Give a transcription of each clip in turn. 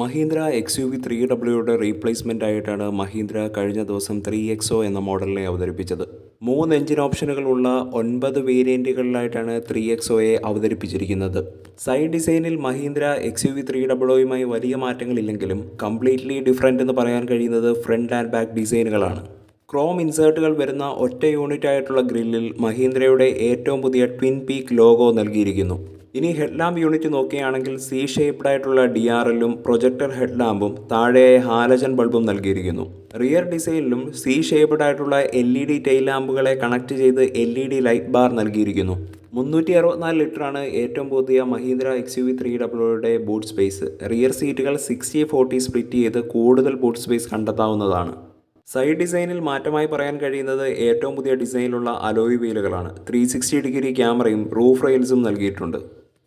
Mahindra X U V three ഡബ്ല്യൂയുടെ replacement ആയിട്ടാണ് മഹീന്ദ്ര കഴിഞ്ഞ ദിവസം ത്രീ എക്സോ എന്ന മോഡലിനെ അവതരിപ്പിച്ചത്. മൂന്ന് എഞ്ചിൻ ഓപ്ഷനുകളുള്ള ഒൻപത് വേരിയന്റുകളിലായിട്ടാണ് ത്രീ എക്സോയെ അവതരിപ്പിച്ചിരിക്കുന്നത്. സൈഡ് ഡിസൈനിൽ Mahindra X U V three ഡബ്ല്യൂയുമായി വലിയ മാറ്റങ്ങളില്ലെങ്കിലും കംപ്ലീറ്റ്ലി ഡിഫറെന്റ് എന്ന് പറയാൻ കഴിയുന്നത് ഫ്രണ്ട് ആൻഡ് ബാക്ക് ഡിസൈനുകളാണ്. ക്രോം ഇൻസേർട്ടുകൾ വരുന്ന ഒറ്റ യൂണിറ്റ് ആയിട്ടുള്ള ഗ്രില്ലിൽ മഹീന്ദ്രയുടെ ഏറ്റവും പുതിയ ട്വിൻ പീക്ക് ലോഗോ നൽകിയിരിക്കുന്നു. ഇനി ഹെഡ്ലാമ്പ് യൂണിറ്റ് നോക്കുകയാണെങ്കിൽ സി ഷേപ്ഡ് ആയിട്ടുള്ള ഡി ആർ എല്ലും പ്രൊജക്ടർ ഹെഡ്ലാമ്പും താഴെ താഴെയായി ബൾബും നൽകിയിരിക്കുന്നു. റിയർ ഡിസൈനിലും സി ഷേപ്ഡ് ആയിട്ടുള്ള എൽ ഇ ഡി ടെയിൽ ലാമ്പുകളെ കണക്ട് ചെയ്ത് L E D light bar നൽകിയിരിക്കുന്നു. മുന്നൂറ്റി അറുപത്തിനാല് ലിറ്ററാണ് ഏറ്റവും പുതിയ Mahindra X U V three ഡബ്ല്യൂയുടെ boot space. Rear സീറ്റുകൾ സിക്സ്റ്റി ഫോർട്ടി സ്പ്ലിറ്റ് ചെയ്ത് കൂടുതൽ ബൂട്ട് സ്പേസ് കണ്ടെത്താവുന്നതാണ്. സൈഡ് ഡിസൈനിൽ മാറ്റമായി പറയാൻ കഴിയുന്നത് ഏറ്റവും പുതിയ ഡിസൈനിലുള്ള അലോയ് വീലുകളാണ്. ത്രീ സിക്സ്റ്റി ഡിഗ്രി ക്യാമറയും റൂഫ് റെയിൽസും നൽകിയിട്ടുണ്ട്.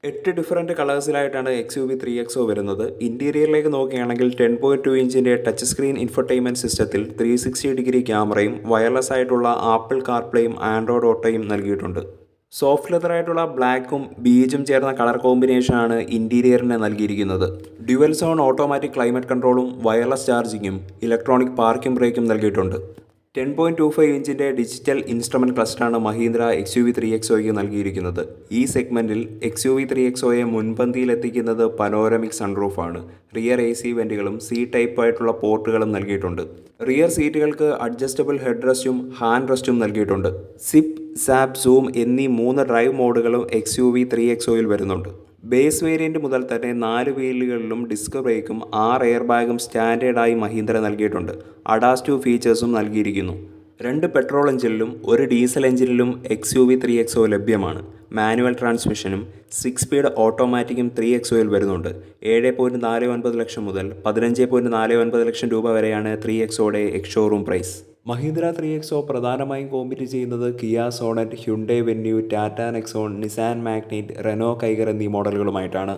എട്ട് different കളേഴ്സിലായിട്ടാണ് X U V three X O വരുന്നത്. ഇന്റീരിയറിലേക്ക് നോക്കുകയാണെങ്കിൽ ടെൻ പോയിന്റ് ടു ഇഞ്ചിന്റെ ടച്ച് സ്ക്രീൻ ഇൻഫർടൈൻമെന്റ് സിസ്റ്റത്തിൽ ത്രീ സിക്സ്റ്റി ഡിഗ്രി ക്യാമറയും വയർലെസ് ആയിട്ടുള്ള ആപ്പിൾ കാർപ്ലേയും ആൻഡ്രോയിഡ് ഓട്ടോയും നൽകിയിട്ടുണ്ട്. സോഫ്റ്റ് ലെതറായിട്ടുള്ള ബ്ലാക്കും ബീജും ചേർന്ന കളർ കോമ്പിനേഷനാണ് ഇന്റീരിയറിന് നൽകിയിരിക്കുന്നത്. ഡ്യുവൽ സോൺ ഓട്ടോമാറ്റിക് ക്ലൈമറ്റ് കൺട്രോളും വയർലെസ് ചാർജിങ്ങും ഇലക്ട്രോണിക് പാർക്കിംഗ് ബ്രേക്കും നൽകിയിട്ടുണ്ട്. ടെൻ പോയിന്റ് ടു ഫൈവ് ഇഞ്ചിന്റെ digital instrument ക്ലസ്റ്ററാണ് Mahindra X U V three എക്സോയ്ക്ക് നൽകിയിരിക്കുന്നത്. ഈ സെഗ്മെന്റിൽ എക്സ് യു വി ത്രീ എക്സോയെ മുൻപന്തിയിലെത്തിക്കുന്നത് പനോരമിക് സൺറൂഫാണ് റിയർ എ സി വെന്റുകളും സി ടൈപ്പ് ആയിട്ടുള്ള പോർട്ടുകളും നൽകിയിട്ടുണ്ട്. റിയർ സീറ്റുകൾക്ക് അഡ്ജസ്റ്റബിൾ ഹെഡ് റെസ്റ്റും ഹാൻഡ് റെസ്റ്റും നൽകിയിട്ടുണ്ട്. സിപ്പ് സാപ്പ് സൂം എന്നീ മൂന്ന് ഡ്രൈവ് മോഡുകളും എക്സ് യു വി ത്രീ എക്സോയിൽ വരുന്നുണ്ട്. ബേസ് വേരിയന്റ് മുതൽ തന്നെ നാല് വീലുകളിലും ഡിസ്ക് ബ്രേക്കും ആറ് എയർ ബാഗും സ്റ്റാൻഡേർഡായി മഹീന്ദ്ര നൽകിയിട്ടുണ്ട്. അഡാസ്റ്റീവ് ഫീച്ചേഴ്സും നൽകിയിരിക്കുന്നു. രണ്ട് പെട്രോൾ എഞ്ചിനിലും ഒരു diesel എഞ്ചിനിലും X U V three XO ലഭ്യമാണ്. മാനുവൽ ട്രാൻസ്മിഷനും സിക്സ് സ്പീഡ് ഓട്ടോമാറ്റിക്കും ത്രീ എക്സോയിൽ വരുന്നുണ്ട്. ഏഴ് പോയിന്റ് നാല് ഒൻപത് ലക്ഷം മുതൽ പതിനഞ്ച് പോയിന്റ് നാല് ഒൻപത് ലക്ഷം രൂപ വരെയാണ് three എക്സോയുടെ ex showroom price Mahindra three XO പ്രധാനമായും കോമ്പറ്റ് ചെയ്യുന്നത് Kia Sonet Hyundai Venue Tata Nexon Nissan Magnite Renault Kiger എന്നീ മോഡലുകളുമായിട്ടാണ്